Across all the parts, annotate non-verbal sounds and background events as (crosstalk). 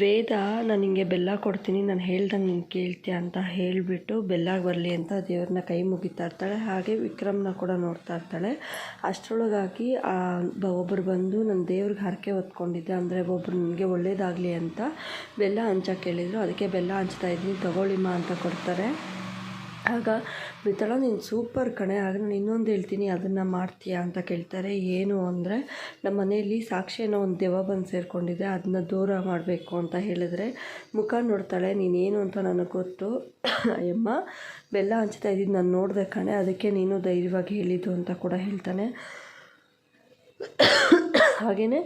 ವೇದ, ನಾನು ನಿನಗೆ ಬೆಲ್ಲ ಕೊಡ್ತೀನಿ, ನಾನು ಹೇಳ್ದಂಗೆ ನೀನು ಕೇಳ್ತೀಯ ಅಂತ ಹೇಳಿಬಿಟ್ಟು ಬೆಲ್ಲ ಬರಲಿ ಅಂತ ದೇವ್ರನ್ನ ಕೈ ಮುಗಿತಾ ಇರ್ತಾಳೆ. ಹಾಗೆ ವಿಕ್ರಮ್ನ ಕೂಡ ನೋಡ್ತಾ ಇರ್ತಾಳೆ. ಅಷ್ಟರೊಳಗಾಗಿ ಒಬ್ಬರು ಬಂದು ನನ್ನ ದೇವ್ರಿಗೆ ಹರಕೆ ಹೊತ್ಕೊಂಡಿದ್ದೆ. ಅಂದರೆ ಒಬ್ಬರು ನನಗೆ ಒಳ್ಳೇದಾಗಲಿ ಅಂತ ಬೆಲ್ಲ ಹಂಚಕ್ಕೆ ಹೇಳಿದರು ಅದಕ್ಕೆ ಬೆಲ್ಲ ಹಂಚ್ತಾ ಇದ್ದೀನಿ, ತಗೊಳ್ಳಿಮ್ಮ ಅಂತ ಕೊಡ್ತಾರೆ. ಆಗ ಮಿತಳ ನೀನು ಸೂಪರ್ ಕಣೆ, ಆಗ ನಾನು ಇನ್ನೊಂದು ಹೇಳ್ತೀನಿ, ಅದನ್ನು ಮಾಡ್ತೀಯಾ ಅಂತ ಕೇಳ್ತಾರೆ. ಏನು ಅಂದರೆ ನಮ್ಮ ಮನೆಯಲ್ಲಿ ಸಾಕ್ಷಿ ಅನ್ನೋ ಒಂದು ದೆವ್ವ ಬಂದು ಸೇರಿಕೊಂಡಿದೆ ಅದನ್ನ ದೂರ ಮಾಡಬೇಕು ಅಂತ ಹೇಳಿದ್ರೆ ಮುಖ ನೋಡ್ತಾಳೆ ನೀನೇನು ಅಂತ ನನಗೆ ಗೊತ್ತು. (coughs) ಅಯ್ಯಮ್ಮ, ಬೆಲ್ಲ ಹಂಚ್ತಾ ಇದ್ದಿದ್ದು ನಾನು ನೋಡಿದೆ ಕಣೆ, ಅದಕ್ಕೆ ನೀನು ಧೈರ್ಯವಾಗಿ ಹೇಳಿದ್ದು ಅಂತ ಕೂಡ ಹೇಳ್ತಾನೆ. (coughs) ಹಾಗೆಯೇ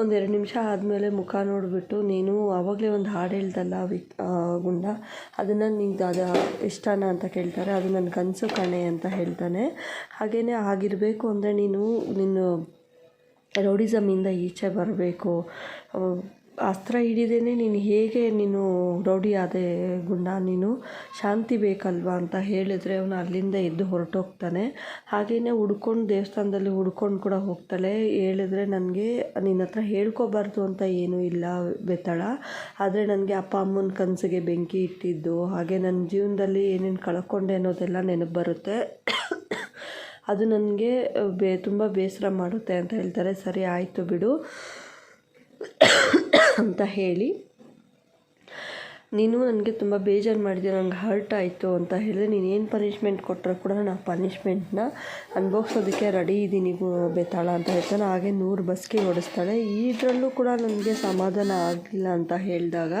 ಒಂದೆರಡು ನಿಮಿಷ ಆದಮೇಲೆ ಮುಖ ನೋಡಿಬಿಟ್ಟು ನೀನು ಆವಾಗಲೇ ಒಂದು ಹಾಡು ಹೇಳ್ದಲ್ಲ ವಿಕ್ ಗುಂಡ. ಅದನ್ನು ನಿಂಗೆ ಅದು ಇಷ್ಟನಾ ಅಂತ ಕೇಳ್ತಾರೆ. ಅದು ನನ್ನ ಕನಸು ಕಣೆ ಅಂತ ಹೇಳ್ತಾನೆ. ಹಾಗೆಯೇ ಆಗಿರಬೇಕು ಅಂದರೆ ನೀನು ನಿನ್ನ ರೌಡಿಸಮ್ಮಿಂದ ಈಚೆ ಬರಬೇಕು. ಅಸ್ತ್ರ ಹಿಡಿದೇನೆ ನೀನು ಹೇಗೆ ನೀನು ರೌಡಿ ಆದೆ ಗುಂಡ, ನೀನು ಶಾಂತಿ ಬೇಕಲ್ವಾ ಅಂತ ಹೇಳಿದರೆ ಅವನು ಅಲ್ಲಿಂದ ಎದ್ದು ಹೊರಟೋಗ್ತಾನೆ. ಹಾಗೆಯೇ ಹುಡ್ಕೊಂಡು ದೇವಸ್ಥಾನದಲ್ಲಿ ಹುಡ್ಕೊಂಡು ಕೂಡ ಹೋಗ್ತಾಳೆ. ಹೇಳಿದ್ರೆ ನನಗೆ, ನಿನ್ನ ಹತ್ರ ಹೇಳ್ಕೊಬಾರ್ದು ಅಂತ ಏನೂ ಇಲ್ಲ ಬೆತ್ತಳ. ಆದರೆ ನನಗೆ ಅಪ್ಪ ಅಮ್ಮನ ಕನಸಿಗೆ ಬೆಂಕಿ ಇಟ್ಟಿದ್ದು, ಹಾಗೆ ನನ್ನ ಜೀವನದಲ್ಲಿ ಏನೇನು ಕಳ್ಕೊಂಡೆ ಅನ್ನೋದೆಲ್ಲ ನೆನಪು ಬರುತ್ತೆ. ಅದು ನನಗೆ ಬೇ, ತುಂಬ ಬೇಸರ ಮಾಡುತ್ತೆ ಅಂತ ಹೇಳ್ತಾರೆ. ಸರಿ, ಆಯಿತು ಬಿಡು. (coughs) ಅಂತ ಹೇಳಿ ನೀನು ನನಗೆ ತುಂಬ ಬೇಜಾರು ಮಾಡಿದೆ ನಂಗೆ ಹರ್ಟ್ ಆಯಿತು ಅಂತ ಹೇಳಿದ್ರೆ ನೀನು ಏನು ಪನಿಷ್ಮೆಂಟ್ ಕೊಟ್ಟರೆ ಕೂಡ ನಾನು ಆ ಪನಿಷ್ಮೆಂಟ್ನ ಅನುಭವಿಸೋದಕ್ಕೆ ರೆಡಿ ಇದ್ದೀನಿ ಬೇತಾಳ ಅಂತ ಹೇಳ್ತಾನೆ. ಹಾಗೆ ನೂರು ಬಸ್ಗೆ ಓಡಿಸ್ತಾಳೆ. ಇದರಲ್ಲೂ ಕೂಡ ನನಗೆ ಸಮಾಧಾನ ಆಗಲಿಲ್ಲ ಅಂತ ಹೇಳಿದಾಗ,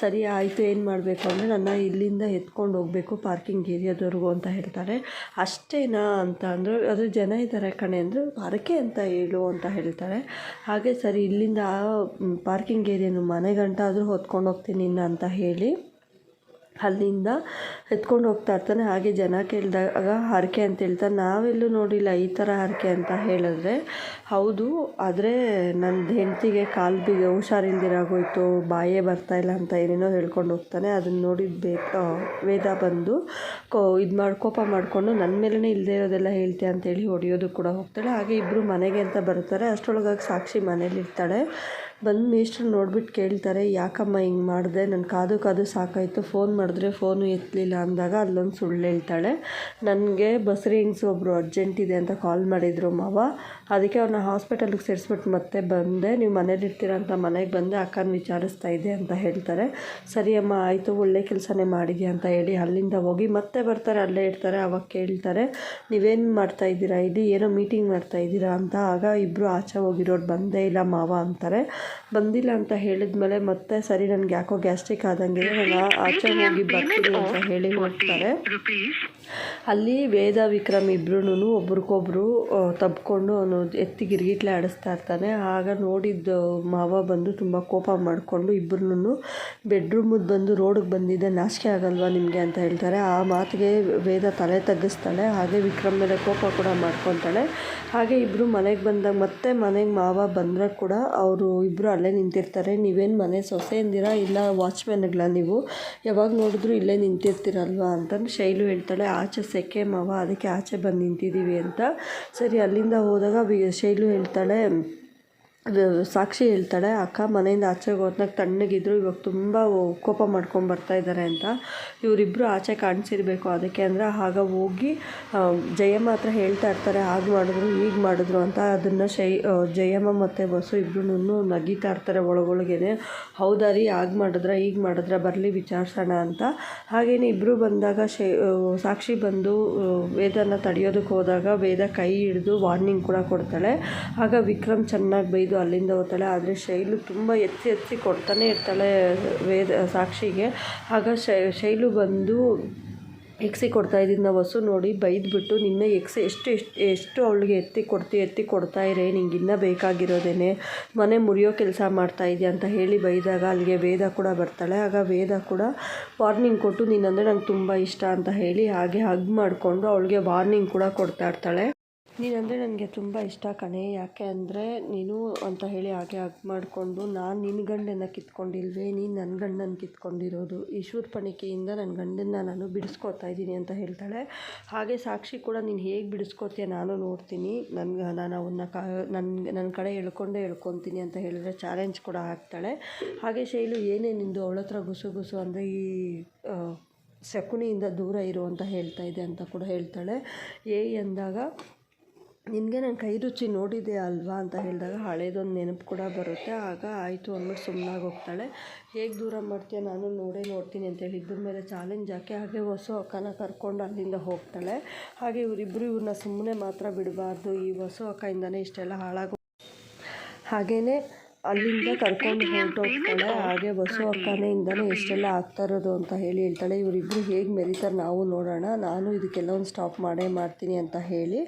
ಸರಿ ಆಯಿತು, ಏನು ಮಾಡಬೇಕು ಅಂದರೆ ನನ್ನ ಇಲ್ಲಿಂದ ಎತ್ಕೊಂಡು ಹೋಗಬೇಕು ಪಾರ್ಕಿಂಗ್ ಏರಿಯಾದವರೆಗೂ ಅಂತ ಹೇಳ್ತಾರೆ. ಅಷ್ಟೇನಾ ಅಂತ ಅಂದರು, ಅದು ಜನ ಇದ್ದಾರೆ ಕಣೆ ಅಂದರು ಹರಕೆ ಅಂತ ಹೇಳು ಅಂತ ಹೇಳ್ತಾರೆ. ಹಾಗೆ ಸರಿ, ಇಲ್ಲಿಂದ ಪಾರ್ಕಿಂಗ್ ಏರಿಯಾನು ಮನೆ ಗಂಟ ಆದರೂ ಹೊತ್ಕೊಂಡು ಹೋಗ್ತೀನಿ ಅಂತ ಹೇಳಿ ಹೇಳಿ. ಅಲ್ಲಿಂದ ಎತ್ಕೊಂಡು ಹೋಗ್ತಾ ಇರ್ತಾನೆ. ಹಾಗೆ ಜನ ಕೇಳಿದಾಗ, ಹರಕೆ ಅಂತ ಹೇಳ್ತಾರೆ ನಾವೆಲ್ಲೂ ನೋಡಿಲ್ಲ ಈ ಥರ ಹರಕೆ ಅಂತ ಹೇಳಿದ್ರೆ? ಹೌದು, ಆದರೆ ನನ್ನ ಹೆಂಡತಿಗೆ ಕಾಲು ಬಿ ಹುಷಾರಿಲ್ದಿರಾಗೋಯ್ತು ಬಾಯೇ ಬರ್ತಾಯಿಲ್ಲ ಅಂತ ಏನೇನೋ ಹೇಳ್ಕೊಂಡು ಹೋಗ್ತಾನೆ. ಅದನ್ನು ನೋಡಿದ ಬೇ ವೇದ ಬಂದು ಕೋ, ಇದು ಮಾಡಿ, ಕೋಪ ಮಾಡಿಕೊಂಡು ನನ್ನ ಮೇಲೇ ಇಲ್ಲದೆ ಇರೋದೆಲ್ಲ ಹೇಳ್ತೀಯ? ಅಂತೇಳಿ ಹೊಡೆಯೋದು ಕೂಡ ಹೋಗ್ತಾಳೆ. ಹಾಗೆ ಇಬ್ಬರು ಮನೆಗೆ ಅಂತ ಬರ್ತಾರೆ ಅಷ್ಟರೊಳಗಾಗಿ ಸಾಕ್ಷಿ ಮನೇಲಿರ್ತಾಳೆ. ಬಂದು ಮೇಷ್ಟ್ರು ನೋಡ್ಬಿಟ್ಟು ಕೇಳ್ತಾರೆ, ಯಾಕಮ್ಮ ಹಿಂಗೆ ಮಾಡಿದೆ? ನನ್ನ ಕಾದು ಕಾದು ಸಾಕಾಯಿತು. ಫೋನ್ ಮಾಡಿದ್ರೆ ಫೋನು ಎತ್ತಲಿಲ್ಲ ಅಂದಾಗ ಅಲ್ಲೊಂದು ಸುಳ್ಳು ಹೇಳ್ತಾಳೆ. ನನಗೆ ಬಸರಿ ಹಿಂಗ್ಸು ಒಬ್ಬರು ಅರ್ಜೆಂಟ್ ಇದೆ ಅಂತ ಕಾಲ್ ಮಾಡಿದರು ಮಾವ. ಅದಕ್ಕೆ ಅವ್ರನ್ನ ಹಾಸ್ಪಿಟಲ್ಗೆ ಸೇರಿಸ್ಬಿಟ್ಟು ಮತ್ತೆ ಬಂದೆ. ನೀವು ಮನೇಲಿರ್ತೀರ ಅಂತ ಮನೆಗೆ ಬಂದೆ. ಅಕ್ಕನ ವಿಚಾರಿಸ್ತಾ ಇದೆ ಅಂತ ಹೇಳ್ತಾರೆ. ಸರಿ ಅಮ್ಮ, ಆಯಿತು. ಒಳ್ಳೆ ಕೆಲಸನೇ ಮಾಡಿದ್ಯಾ? ಅಂತ ಹೇಳಿ ಅಲ್ಲಿಂದ ಹೋಗಿ ಮತ್ತೆ ಬರ್ತಾರೆ. ಅಲ್ಲೇ ಇರ್ತಾರೆ. ಅವಾಗ ಕೇಳ್ತಾರೆ, ನೀವೇನು ಮಾಡ್ತಾ ಇದ್ದೀರಾ? ಇಲ್ಲಿ ಏನೋ ಮೀಟಿಂಗ್ ಮಾಡ್ತಾ ಇದ್ದೀರಾ? ಅಂತ. ಆಗ ಇಬ್ಬರು ಆಚೆ ಹೋಗಿರೋರು ಬಂದೇ ಇಲ್ಲ ಮಾವ ಅಂತಾರೆ. ಬಂದಿಲ್ಲ ಅಂತ ಹೇಳಿದ್ಮೇಲೆ ಮತ್ತೆ ಸರಿ ನನಗೆ ಯಾಕೋ ಗ್ಯಾಸ್ಟ್ರಿಕ್ ಆದಂಗೆ ನಾನು ಆಚೆ ಹೋಗಿ ಬರ್ತೀನಿ ಅಂತ ಹೇಳಿ ಹೋಗ್ತಾರೆ. ಅಲ್ಲಿ ವೇದ ವಿಕ್ರಮ್ ಇಬ್ರು ಒಬ್ರಿಗೊಬ್ರು ತಬ್ಕೊಂಡು ಅವನು ಎತ್ತಿ ಗಿರ್ಗಿಟ್ಲೆ ಆಡಿಸ್ತಾ ಇರ್ತಾನೆ. ಆಗ ನೋಡಿದ್ದು ಮಾವ ಬಂದು ತುಂಬ ಕೋಪ ಮಾಡಿಕೊಂಡು ಇಬ್ಬರನ್ನು ಬೆಡ್ರೂಮಿಗೆ ಬಂದು ರೋಡಿಗೆ ಬಂದಿದ್ದೆ ನಾಚಿಕೆ ಆಗಲ್ವಾ ನಿಮಗೆ ಅಂತ ಹೇಳ್ತಾರೆ. ಆ ಮಾತಿಗೆ ವೇದ ತಲೆ ತಗ್ಗಿಸ್ತಾಳೆ ಹಾಗೆ ವಿಕ್ರಮ್ ಮೇಲೆ ಕೋಪ ಕೂಡ ಮಾಡ್ಕೊತಾಳೆ. ಹಾಗೆ ಇಬ್ಬರು ಮನೆಗೆ ಬಂದಾಗ ಮತ್ತೆ ಮನೆಗೆ ಮಾವ ಬಂದರೆ ಕೂಡ ಅವರು ಇಬ್ಬರು ಅಲ್ಲೇ ನಿಂತಿರ್ತಾರೆ. ನೀವೇನು ಮನೆ ಸೊಸೆ ಅಂದಿರ ಇಲ್ಲ, ವಾಚ್ಮ್ಯಾನ್ಗಳ ನೀವು? ಯಾವಾಗ ನೋಡಿದ್ರು ಇಲ್ಲೇ ನಿಂತಿರ್ತೀರಲ್ವಾ ಅಂತಂದು ಶೈಲು ಹೇಳ್ತಾಳೆ. ಆಚೆ ಸೆಕೆ ಮಾವ, ಅದಕ್ಕೆ ಆಚೆ ಬಂದು ನಿಂತಿದ್ದೀವಿ ಅಂತ. ಸರಿ, ಅಲ್ಲಿಂದ ಹೋದಾಗ ಶೈಲು ಹೇಳ್ತಾಳೆ ಸಾಕ್ಷಿ ಹೇಳ್ತಾಳೆ, ಅಕ್ಕ, ಮನೆಯಿಂದ ಆಚೆಗೆ ಹೋದಾಗ ತಣ್ಣಗಿದ್ರು, ಇವಾಗ ತುಂಬ ಕೋಪ ಮಾಡ್ಕೊಂಡು ಬರ್ತಾ ಇದ್ದಾರೆ ಅಂತ. ಇವರಿಬ್ಬರು ಆಚೆ ಕಾಣಿಸಿರ್ಬೇಕು ಅದಕ್ಕೆ ಅಂದರೆ ಆಗ ಹೋಗಿ ಜಯಮ್ಮ ಹತ್ರ ಹೇಳ್ತಾ ಇರ್ತಾರೆ, ಹಾಗೆ ಮಾಡಿದ್ರು, ಹೀಗೆ ಮಾಡಿದ್ರು ಅಂತ ಅದನ್ನು ಶೈ ಜಯಮ್ಮ ಮತ್ತು ಬಸ್ಸು ಇಬ್ಬರೂ ನಗೀತಾ ಇರ್ತಾರೆ ಒಳಗೊಳಗೇನೆ. ಹೌದಾ ರೀ, ಹಾಗೆ ಮಾಡಿದ್ರೆ, ಹೀಗೆ ಮಾಡಿದ್ರೆ, ಬರಲಿ ವಿಚಾರಿಸೋಣ ಅಂತ. ಹಾಗೇನೆ ಇಬ್ಬರು ಬಂದಾಗ ಶೈ ಸಾಕ್ಷಿ ಬಂದು ವೇದನ ತಡೆಯೋದಕ್ಕೆ ಹೋದಾಗ ವೇದ ಕೈ ಹಿಡಿದು ವಾರ್ನಿಂಗ್ ಕೂಡ ಕೊಡ್ತಾಳೆ. ಆಗ ವಿಕ್ರಮ್ ಚೆನ್ನಾಗಿ ಬೈದು ಅಲ್ಲಿಂದ ಹೋಗ್ತಾಳೆ. ಆದರೆ ಶೈಲು ತುಂಬ ಎತ್ತಿ ಎತ್ತಿ ಕೊಡ್ತಾನೆ ಇರ್ತಾಳೆ ವೇದ, ಸಾಕ್ಷಿಗೆ. ಆಗ ಶೈಲು ಬಂದು ಎಕ್ಸಿ ಕೊಡ್ತಾ ಇದ್ದಿದ್ದ ವಸು ನೋಡಿ ಬೈದ್ಬಿಟ್ಟು, ನಿನ್ನೆ ಎಕ್ಸಿ ಎಷ್ಟು ಎಷ್ಟು ಎಷ್ಟು ಅವಳಿಗೆ ಎತ್ತಿ ಕೊಡ್ತಿ, ಎತ್ತಿ ಕೊಡ್ತಾ ಇರೇ, ನಿಂಗೆ ಇನ್ನೂ ಬೇಕಾಗಿರೋದೇನೆ. ಮನೆ ಮುರಿಯೋ ಕೆಲಸ ಮಾಡ್ತಾ ಇದೆಯಾ? ಅಂತ ಹೇಳಿ ಬೈದಾಗ ಅಲ್ಲಿಗೆ ವೇದ ಕೂಡ ಬರ್ತಾಳೆ. ಆಗ ವೇದ ಕೂಡ, ವಾರ್ನಿಂಗ್ ಕೊಟ್ಟು ನೀನಂದರೆ ನಂಗೆ ತುಂಬ ಇಷ್ಟ ಅಂತ ಹೇಳಿ ಹಾಗೆ ಹಗ್ ಮಾಡಿಕೊಂಡು ಅವಳಿಗೆ ವಾರ್ನಿಂಗ್ ಕೂಡ ಕೊಡ್ತಾ ಇರ್ತಾಳೆ. ನೀನಂದರೆ ನನಗೆ ತುಂಬ ಇಷ್ಟ ಕಣೆ, ಯಾಕೆ ಅಂದರೆ ನೀನು ಅಂತ ಹೇಳಿ ಹಾಗೆ ಹಗ್ ಮಾಡಿಕೊಂಡು ನಾನು ನಿನ್ನ ಗಂಡನ್ನ ಕಿತ್ಕೊಂಡಿಲ್ವೇ, ನೀನು ನನ್ನ ಗಂಡನ ಕಿತ್ಕೊಂಡಿರೋದು, ಈ ಪಣಿಕೆಯಿಂದ ನನ್ನ ಗಂಡನ್ನ ನಾನು ಬಿಡಿಸ್ಕೊತಾ ಇದ್ದೀನಿ ಅಂತ ಹೇಳ್ತಾಳೆ. ಹಾಗೆ ಸಾಕ್ಷಿ ಕೂಡ ನೀನು ಹೇಗೆ ಬಿಡಿಸ್ಕೊತೀಯ ನಾನು ನೋಡ್ತೀನಿ. ನನ್ಗೆ ನಾನು ಅವನ್ನ ಕಾ ನನ್ನ ನನ್ನ ಕಡೆ ಎಳ್ಕೊಂಡೇ ಎಳ್ಕೊತೀನಿ ಅಂತ ಹೇಳಿದ್ರೆ ಚಾಲೆಂಜ್ ಕೂಡ ಹಾಕ್ತಾಳೆ. ಹಾಗೆ ಶೈಲು, ಏನೇ ನಿಂದು ಅವಳ ಹತ್ರ ಗುಸು ಗುಸು ಅಂದರೆ ಈ ಶಕುನಿಯಿಂದ ದೂರ ಇರು ಅಂತ ಹೇಳ್ತಾ ಇದೆ ಅಂತ ಕೂಡ ಹೇಳ್ತಾಳೆ. ಏ ಅಂದಾಗ ನಿನಗೆ ನಾನು ಕೈ ರುಚಿ ನೋಡಿದೆ ಅಲ್ವಾ ಅಂತ ಹೇಳಿದಾಗ ಹಳೇದೊಂದು ನೆನಪು ಕೂಡ ಬರುತ್ತೆ. ಆಗ ಆಯಿತು ಅಂದ್ಬಿಟ್ಟು ಸುಮ್ಮನಾಗಿ ಹೋಗ್ತಾಳೆ. ಹೇಗೆ ದೂರ ಮಾಡ್ತೀಯ? ನಾನು ನೋಡೇ ನೋಡ್ತೀನಿ ಅಂತೇಳಿ ಇಬ್ಬರ ಮೇಲೆ ಚಾಲೆಂಜ್ ಹಾಕಿ ಹಾಗೆ ಹೊಸ ಅಕ್ಕನ ಕರ್ಕೊಂಡು ಅಲ್ಲಿಂದ ಹೋಗ್ತಾಳೆ. ಹಾಗೆ ಇವರಿಬ್ಬರು ಇವ್ರನ್ನ ಸುಮ್ಮನೆ ಮಾತ್ರ ಬಿಡಬಾರ್ದು. ಈ ಹೊಸ ಅಕ್ಕಯಿಂದನೇ ಇಷ್ಟೆಲ್ಲ ಹಾಳಾಗೋ ಹಾಗೆಯೇ ಅಲ್ಲಿಂದ ಕರ್ಕೊಂಡು ಹೊರಟೋಗ್ತಾಳೆ ಹಾಗೆ ಬಸ್ಸು ಅಕ್ಕನೆಯಿಂದನೇ ಎಷ್ಟೆಲ್ಲ ಆಗ್ತಾ ಇರೋದು ಅಂತ ಹೇಳಿ ಹೇಳ್ತಾಳೆ. ಇವರಿಬ್ಬರು ಹೇಗೆ ಮೆರಿತಾರೆ ನಾವು ನೋಡೋಣ. ನಾನು ಇದಕ್ಕೆಲ್ಲ ಒಂದು ಸ್ಟಾಪ್ ಮಾಡೇ ಮಾಡ್ತೀನಿ ಅಂತ ಹೇಳಿ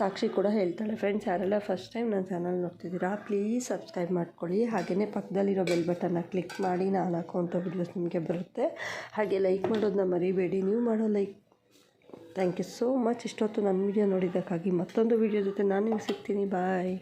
ಸಾಕ್ಷಿ ಕೂಡ ಹೇಳ್ತಾಳೆ. ಫ್ರೆಂಡ್ಸ್ ಯಾರೆಲ್ಲ ಫಸ್ಟ್ ಟೈಮ್ ನನ್ನ ಚಾನಲ್ ನೋಡ್ತಿದ್ದೀರಾ ಪ್ಲೀಸ್ ಸಬ್ಸ್ಕ್ರೈಬ್ ಮಾಡ್ಕೊಳ್ಳಿ. ಹಾಗೆಯೇ ಪಕ್ಕದಲ್ಲಿರೋ ಬೆಲ್ ಬಟನ್ನ ಕ್ಲಿಕ್ ಮಾಡಿ ನಾನು ಹಾಕುವಂಥ ವಿಡಿಯೋಸ್ ನಿಮಗೆ ಬರುತ್ತೆ. ಹಾಗೆ ಲೈಕ್ ಮಾಡೋದನ್ನ ಮರಿಬೇಡಿ. ನೀವು ಮಾಡೋ like thank you so much ಇಷ್ಟೊತ್ತು ನನ್ನ ವಿಡಿಯೋ ನೋಡಿದ್ದಕ್ಕಾಗಿ ಮತ್ತೊಂದು ವಿಡಿಯೋ ಜೊತೆ ನಾನು ನಿಮ್ಗೆ ಸಿಗ್ತೀನಿ. ಬಾಯ್